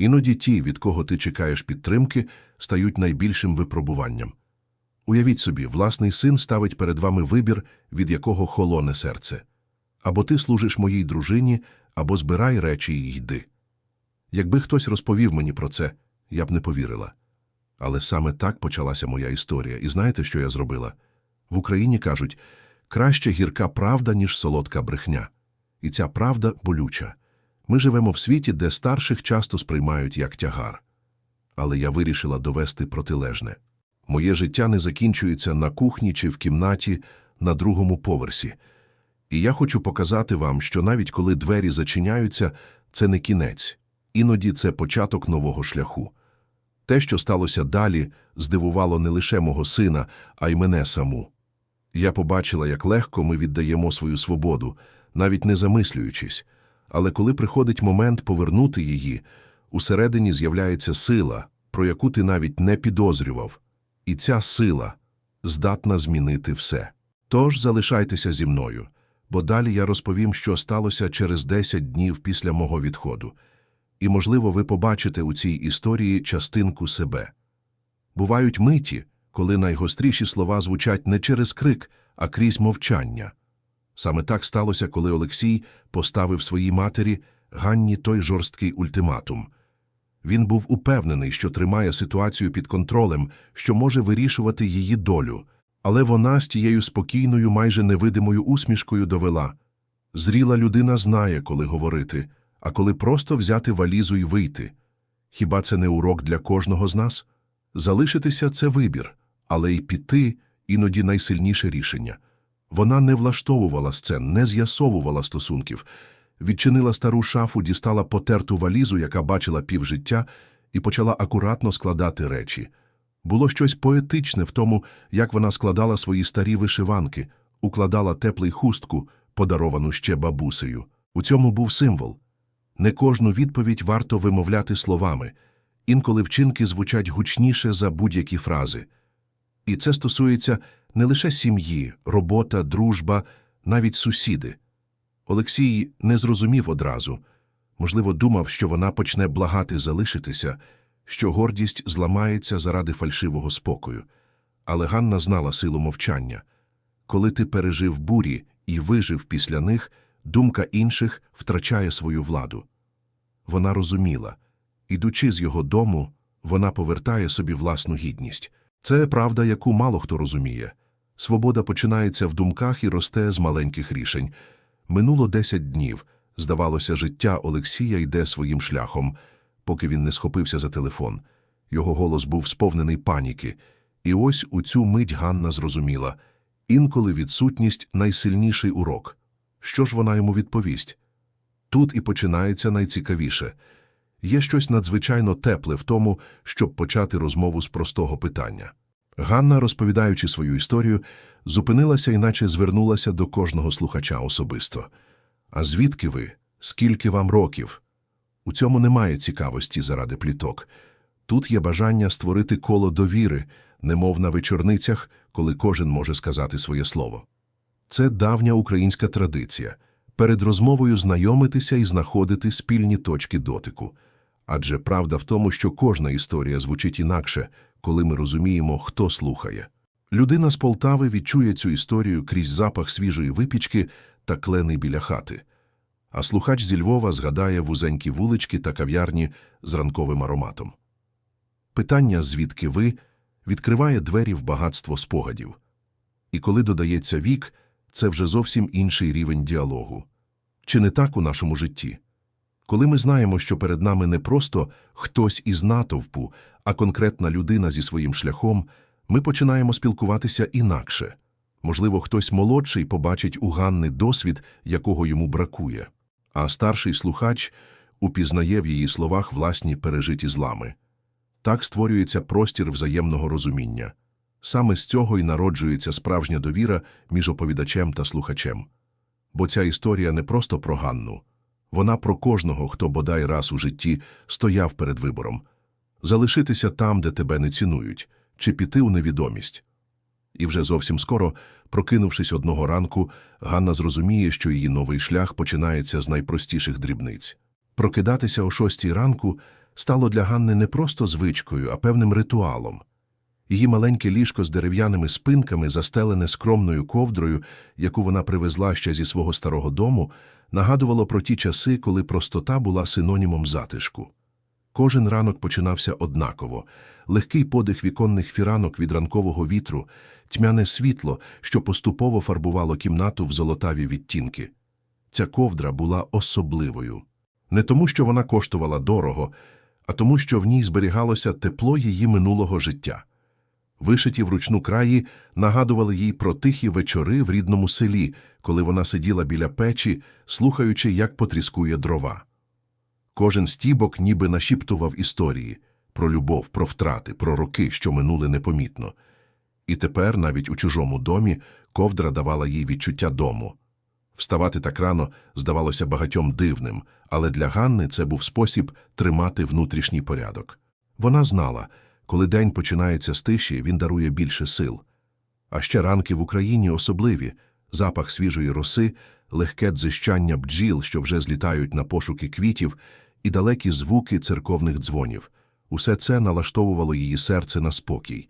Іноді ті, від кого ти чекаєш підтримки, стають найбільшим випробуванням. Уявіть собі, власний син ставить перед вами вибір, від якого холоне серце. Або ти служиш моїй дружині, або збирай речі і йди. Якби хтось розповів мені про це, я б не повірила. Але саме так почалася моя історія. І знаєте, що я зробила? В Україні кажуть, краще гірка правда, ніж солодка брехня. І ця правда болюча. Ми живемо в світі, де старших часто сприймають як тягар. Але я вирішила довести протилежне. Моє життя не закінчується на кухні чи в кімнаті на другому поверсі. І я хочу показати вам, що навіть коли двері зачиняються, це не кінець. Іноді це початок нового шляху. Те, що сталося далі, здивувало не лише мого сина, а й мене саму. Я побачила, як легко ми віддаємо свою свободу, навіть не замислюючись. Але коли приходить момент повернути її, усередині з'являється сила, про яку ти навіть не підозрював. І ця сила здатна змінити все. Тож залишайтеся зі мною, бо далі я розповім, що сталося через 10 днів після мого відходу. І, можливо, ви побачите у цій історії частинку себе. Бувають миті, коли найгостріші слова звучать не через крик, а крізь мовчання. Саме так сталося, коли Олексій поставив своїй матері Ганні той жорсткий ультиматум. Він був упевнений, що тримає ситуацію під контролем, що може вирішувати її долю, але вона з тією спокійною, майже невидимою усмішкою довела зріла людина знає, коли говорити, а коли просто взяти валізу і вийти. Хіба це не урок для кожного з нас? Залишитися це вибір, але й піти іноді найсильніше рішення. Вона не влаштовувала сцен, не з'ясовувала стосунків, відчинила стару шафу, дістала потерту валізу, яка бачила півжиття, і почала акуратно складати речі. Було щось поетичне в тому, як вона складала свої старі вишиванки, укладала теплий хустку, подаровану ще бабусею. У цьому був символ. Не кожну відповідь варто вимовляти словами, інколи вчинки звучать гучніше за будь-які фрази. І це стосується не лише сім'ї, робота, дружба, навіть сусіди. Олексій не зрозумів одразу. Можливо, думав, що вона почне благати залишитися, що гордість зламається заради фальшивого спокою. Але Ганна знала силу мовчання. Коли ти пережив бурі і вижив після них, думка інших втрачає свою владу. Вона розуміла. Ідучи з його дому, вона повертає собі власну гідність. Це правда, яку мало хто розуміє. Свобода починається в думках і росте з маленьких рішень. Минуло десять днів. Здавалося, життя Олексія йде своїм шляхом, поки він не схопився за телефон. Його голос був сповнений паніки. І ось у цю мить Ганна зрозуміла інколи відсутність найсильніший урок. Що ж вона йому відповість? Тут і починається найцікавіше. Є щось надзвичайно тепле в тому, щоб почати розмову з простого питання. Ганна, розповідаючи свою історію, зупинилася і наче звернулася до кожного слухача особисто. А звідки ви? Скільки вам років? У цьому немає цікавості заради пліток. Тут є бажання створити коло довіри, немов на вечорницях, коли кожен може сказати своє слово. Це давня українська традиція перед розмовою знайомитися і знаходити спільні точки дотику. Адже правда в тому, що кожна історія звучить інакше, коли ми розуміємо, хто слухає. Людина з Полтави відчує цю історію крізь запах свіжої випічки та клени біля хати. А слухач зі Львова згадає вузенькі вулички та кав'ярні з ранковим ароматом. Питання «звідки ви» відкриває двері в багатство спогадів. І коли додається вік, це вже зовсім інший рівень діалогу. Чи не так у нашому житті? Коли ми знаємо, що перед нами не просто хтось із натовпу, а конкретна людина зі своїм шляхом, ми починаємо спілкуватися інакше. Можливо, хтось молодший побачить у Ганни досвід, якого йому бракує, а старший слухач упізнає в її словах власні пережиті злами. Так створюється простір взаємного розуміння. Саме з цього і народжується справжня довіра між оповідачем та слухачем. Бо ця історія не просто про Ганну. Вона про кожного, хто бодай раз у житті стояв перед вибором залишитися там, де тебе не цінують, чи піти у невідомість. І вже зовсім скоро, прокинувшись одного ранку, Ганна зрозуміє, що її новий шлях починається з найпростіших дрібниць. Прокидатися о шостій ранку стало для Ганни не просто звичкою, а певним ритуалом. Її маленьке ліжко з дерев'яними спинками, застелене скромною ковдрою, яку вона привезла ще зі свого старого дому, нагадувало про ті часи, коли простота була синонімом затишку. Кожен ранок починався однаково. Легкий подих віконних фіранок від ранкового вітру, тьмяне світло, що поступово фарбувало кімнату в золотаві відтінки. Ця ковдра була особливою. Не тому, що вона коштувала дорого, а тому, що в ній зберігалося тепло її минулого життя. Вишиті вручну краї нагадували їй про тихі вечори в рідному селі, коли вона сиділа біля печі, слухаючи, як потріскує дрова. Кожен стібок ніби нашіптував історії про любов, про втрати, про роки, що минули непомітно. І тепер, навіть у чужому домі, ковдра давала їй відчуття дому. Вставати так рано здавалося багатьом дивним, але для Ганни це був спосіб тримати внутрішній порядок. Вона знала, коли день починається з тиші, він дарує більше сил. А ще ранки в Україні особливі запах свіжої роси, легке дзищання бджіл, що вже злітають на пошуки квітів, і далекі звуки церковних дзвонів. Усе це налаштовувало її серце на спокій.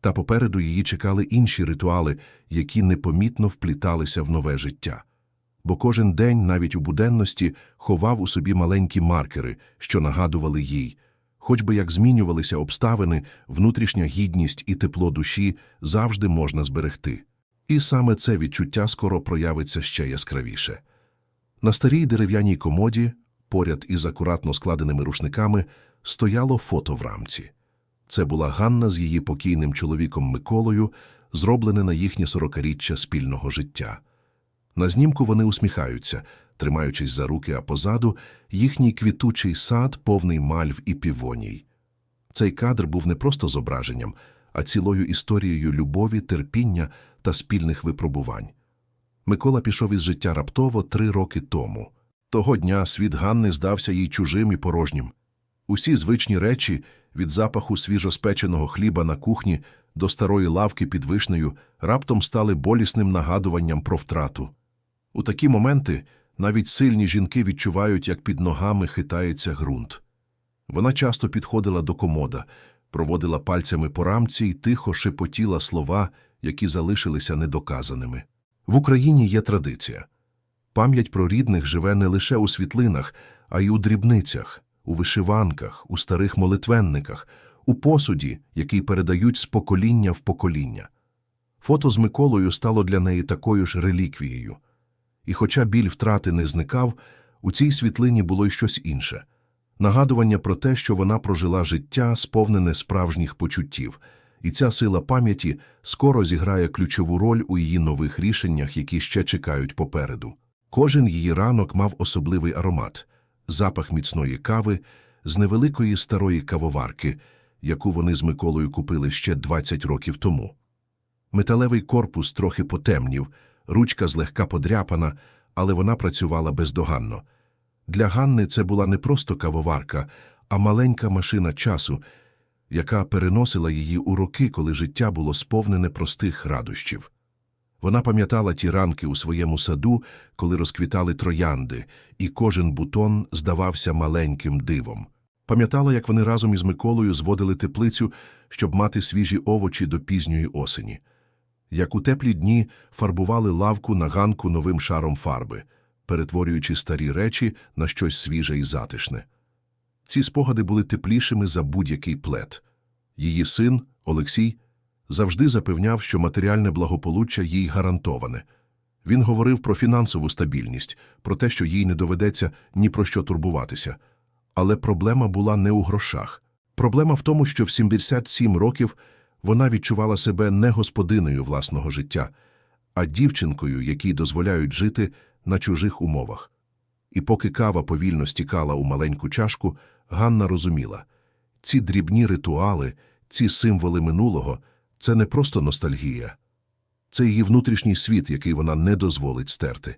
Та попереду її чекали інші ритуали, які непомітно впліталися в нове життя. Бо кожен день, навіть у буденності, ховав у собі маленькі маркери, що нагадували їй. Хоч би як змінювалися обставини, внутрішня гідність і тепло душі завжди можна зберегти. І саме це відчуття скоро проявиться ще яскравіше. На старій дерев'яній комоді, поряд із акуратно складеними рушниками, стояло фото в рамці. Це була Ганна з її покійним чоловіком Миколою, зроблене на їхнє сорокаріччя спільного життя. На знімку вони усміхаються, тримаючись за руки, а позаду їхній квітучий сад, повний мальв і півоній. Цей кадр був не просто зображенням, а цілою історією любові, терпіння та спільних випробувань. Микола пішов із життя раптово три роки тому. Того дня світ Ганни здався їй чужим і порожнім. Усі звичні речі, від запаху свіжоспеченого хліба на кухні до старої лавки під вишнею, раптом стали болісним нагадуванням про втрату. У такі моменти навіть сильні жінки відчувають, як під ногами хитається ґрунт. Вона часто підходила до комода, проводила пальцями по рамці і тихо шепотіла слова, які залишилися недоказаними. В Україні є традиція. Пам'ять про рідних живе не лише у світлинах, а й у дрібницях, у вишиванках, у старих молитвенниках, у посуді, який передають з покоління в покоління. Фото з Миколою стало для неї такою ж реліквією. І хоча біль втрати не зникав, у цій світлині було й щось інше нагадування про те, що вона прожила життя, сповнене справжніх почуттів, і ця сила пам'яті скоро зіграє ключову роль у її нових рішеннях, які ще чекають попереду. Кожен її ранок мав особливий аромат запах міцної кави з невеликої старої кавоварки, яку вони з Миколою купили ще 20 років тому. Металевий корпус трохи потемнів, ручка злегка подряпана, але вона працювала бездоганно. Для Ганни це була не просто кавоварка, а маленька машина часу, яка переносила її у роки, коли життя було сповнене простих радощів. Вона пам'ятала ті ранки у своєму саду, коли розквітали троянди, і кожен бутон здавався маленьким дивом. Пам'ятала, як вони разом із Миколою зводили теплицю, щоб мати свіжі овочі до пізньої осені. Як у теплі дні фарбували лавку на ганку новим шаром фарби, перетворюючи старі речі на щось свіже і затишне. Ці спогади були теплішими за будь-який плед. Її син, Олексій, завжди запевняв, що матеріальне благополуччя їй гарантоване. Він говорив про фінансову стабільність, про те, що їй не доведеться ні про що турбуватися. Але проблема була не у грошах. Проблема в тому, що в 77 років вона відчувала себе не господиною власного життя, а дівчинкою, якій дозволяють жити на чужих умовах. І поки кава повільно стікала у маленьку чашку, Ганна розуміла ці дрібні ритуали, ці символи минулого це не просто ностальгія, це її внутрішній світ, який вона не дозволить стерти.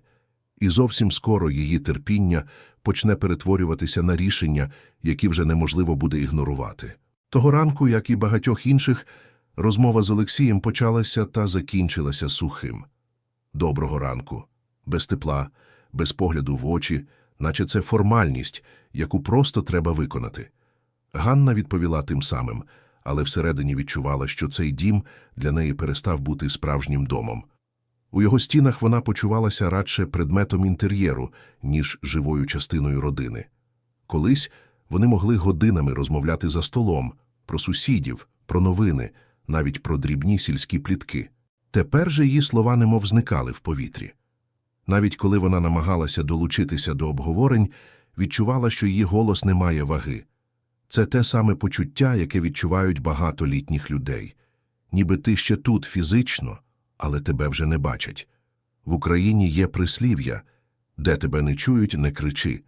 І зовсім скоро її терпіння почне перетворюватися на рішення, які вже неможливо буде ігнорувати. Того ранку, як і багатьох інших, розмова з Олексієм почалася та закінчилася сухим. Доброго ранку, без тепла, без погляду в очі, наче це формальність, яку просто треба виконати. Ганна відповіла тим самим, але всередині відчувала, що цей дім для неї перестав бути справжнім домом. У його стінах вона почувалася радше предметом інтер'єру, ніж живою частиною родини. Колись вони могли годинами розмовляти за столом, про сусідів, про новини, навіть про дрібні сільські плітки. Тепер же її слова немов зникали в повітрі. Навіть коли вона намагалася долучитися до обговорень, відчувала, що її голос не має ваги. Це те саме почуття, яке відчувають багато літніх людей. Ніби ти ще тут фізично, але тебе вже не бачать. В Україні є прислів'я де тебе не чують, не кричи.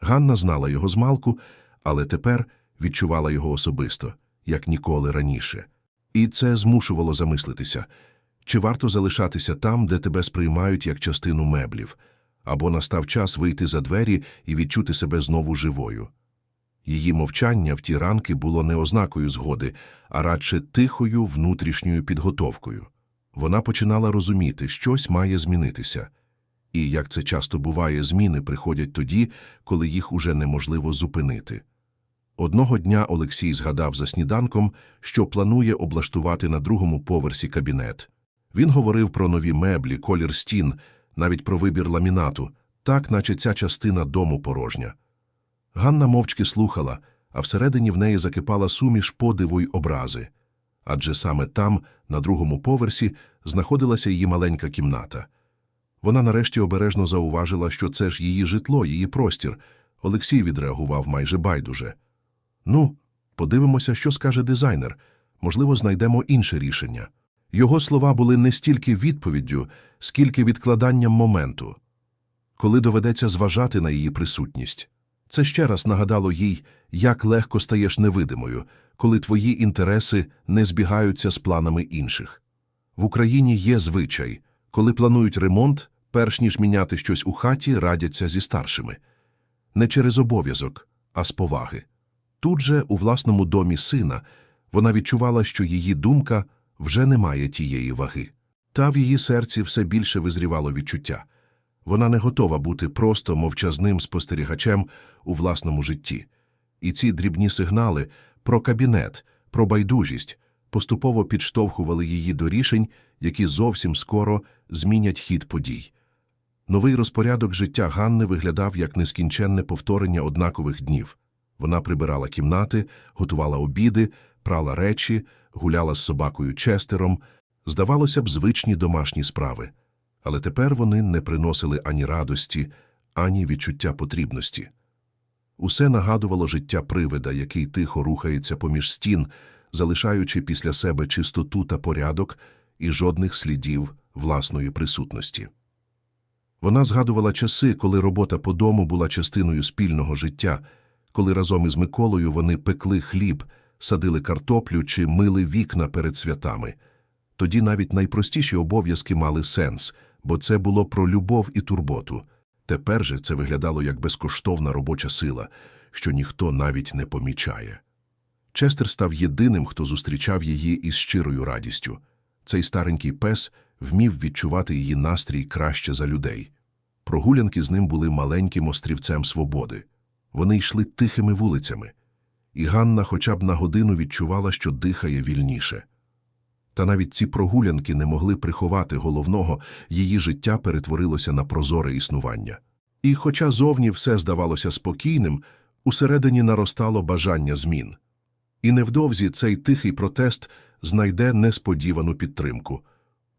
Ганна знала його змалку, але тепер відчувала його особисто, як ніколи раніше. І це змушувало замислитися, чи варто залишатися там, де тебе сприймають як частину меблів, або настав час вийти за двері і відчути себе знову живою. Її мовчання в ті ранки було не ознакою згоди, а радше тихою внутрішньою підготовкою. Вона починала розуміти, щось має змінитися. І, як це часто буває, зміни приходять тоді, коли їх уже неможливо зупинити. Одного дня Олексій згадав за сніданком, що планує облаштувати на другому поверсі кабінет. Він говорив про нові меблі, колір стін, навіть про вибір ламінату, так наче ця частина дому порожня. Ганна мовчки слухала, а всередині в неї закипала суміш подиву й образи. Адже саме там, на другому поверсі, знаходилася її маленька кімната. Вона нарешті обережно зауважила, що це ж її житло, її простір. Олексій відреагував майже байдуже. Ну, подивимося, що скаже дизайнер. Можливо, знайдемо інше рішення. Його слова були не стільки відповіддю, скільки відкладанням моменту, коли доведеться зважати на її присутність. Це ще раз нагадало їй, як легко стаєш невидимою, коли твої інтереси не збігаються з планами інших. В Україні є звичай, коли планують ремонт, перш ніж міняти щось у хаті, радяться зі старшими. Не через обов'язок, а з поваги. Тут же, у власному домі сина, вона відчувала, що її думка вже не має тієї ваги. Та в її серці все більше визрівало відчуття. Вона не готова бути просто мовчазним спостерігачем у власному житті. І ці дрібні сигнали про кабінет, про байдужість поступово підштовхували її до рішень, які зовсім скоро змінять хід подій. Новий розпорядок життя Ганни виглядав як нескінченне повторення однакових днів. Вона прибирала кімнати, готувала обіди, прала речі, гуляла з собакою Честером. Здавалося б, звичні домашні справи. Але тепер вони не приносили ані радості, ані відчуття потрібності. Усе нагадувало життя привида, який тихо рухається поміж стін, залишаючи після себе чистоту та порядок і жодних слідів власної присутності. Вона згадувала часи, коли робота по дому була частиною спільного життя, коли разом із Миколою вони пекли хліб, садили картоплю чи мили вікна перед святами. Тоді навіть найпростіші обов'язки мали сенс, бо це було про любов і турботу. Тепер же це виглядало як безкоштовна робоча сила, що ніхто навіть не помічає. Честер став єдиним, хто зустрічав її із щирою радістю. Цей старенький пес вмів відчувати її настрій краще за людей. Прогулянки з ним були маленьким острівцем свободи. Вони йшли тихими вулицями, і Ганна хоча б на годину відчувала, що дихає вільніше. Та навіть ці прогулянки не могли приховати головного, її життя перетворилося на прозоре існування. І, хоча зовні все здавалося спокійним, усередині наростало бажання змін. І невдовзі цей тихий протест знайде несподівану підтримку.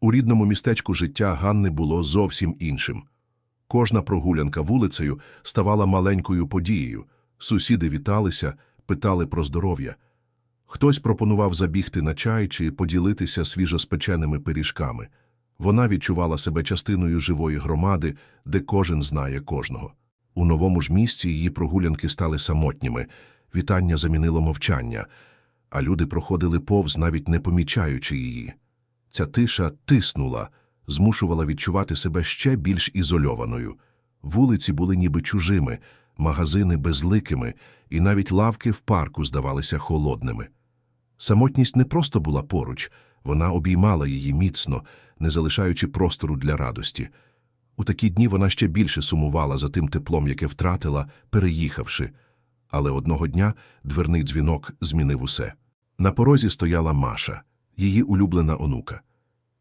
У рідному містечку життя Ганни було зовсім іншим. Кожна прогулянка вулицею ставала маленькою подією. Сусіди віталися, питали про здоров'я. Хтось пропонував забігти на чай чи поділитися свіжоспеченими пиріжками. Вона відчувала себе частиною живої громади, де кожен знає кожного. У новому ж місці її прогулянки стали самотніми, вітання замінило мовчання, а люди проходили повз, навіть не помічаючи її. Ця тиша тиснула, змушувала відчувати себе ще більш ізольованою. Вулиці були ніби чужими, магазини безликими, і навіть лавки в парку здавалися холодними. Самотність не просто була поруч, вона обіймала її міцно, не залишаючи простору для радості. У такі дні вона ще більше сумувала за тим теплом, яке втратила, переїхавши. Але одного дня дверний дзвінок змінив усе. На порозі стояла Маша, її улюблена онука.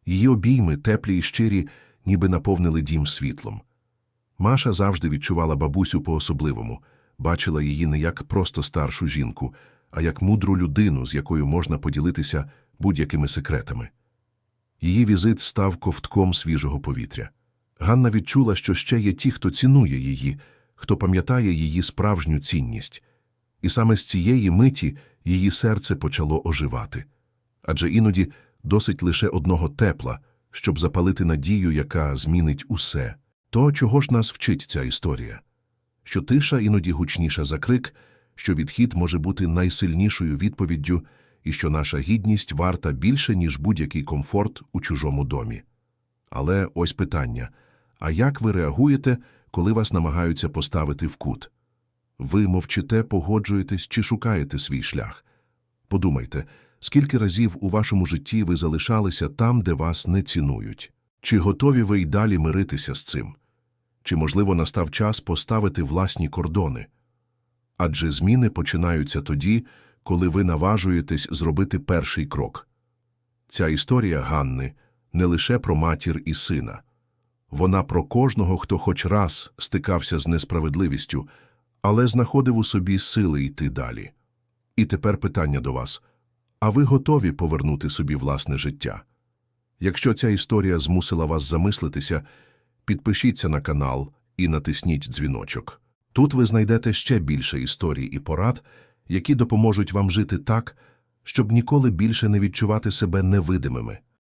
Її обійми, теплі й щирі, ніби наповнили дім світлом. Маша завжди відчувала бабусю по-особливому, бачила її не як просто старшу жінку, а як мудру людину, з якою можна поділитися будь-якими секретами. Її візит став ковтком свіжого повітря. Ганна відчула, що ще є ті, хто цінує її, хто пам'ятає її справжню цінність. І саме з цієї миті її серце почало оживати. Адже іноді досить лише одного тепла, щоб запалити надію, яка змінить усе. То, чого ж нас вчить ця історія? Що тиша іноді гучніша за крик, що відхід може бути найсильнішою відповіддю, і що наша гідність варта більше, ніж будь-який комфорт у чужому домі. Але ось питання: а як ви реагуєте, коли вас намагаються поставити в кут? Ви мовчите, погоджуєтесь чи шукаєте свій шлях? Подумайте, скільки разів у вашому житті ви залишалися там, де вас не цінують? Чи готові ви й далі миритися з цим? Чи, можливо, настав час поставити власні кордони? Адже зміни починаються тоді, коли ви наважуєтесь зробити перший крок. Ця історія Ганни не лише про матір і сина. Вона про кожного, хто хоч раз стикався з несправедливістю, але знаходив у собі сили йти далі. І тепер питання до вас. А ви готові повернути собі власне життя? Якщо ця історія змусила вас замислитися, підпишіться на канал і натисніть дзвіночок. Тут ви знайдете ще більше історій і порад, які допоможуть вам жити так, щоб ніколи більше не відчувати себе невидимими.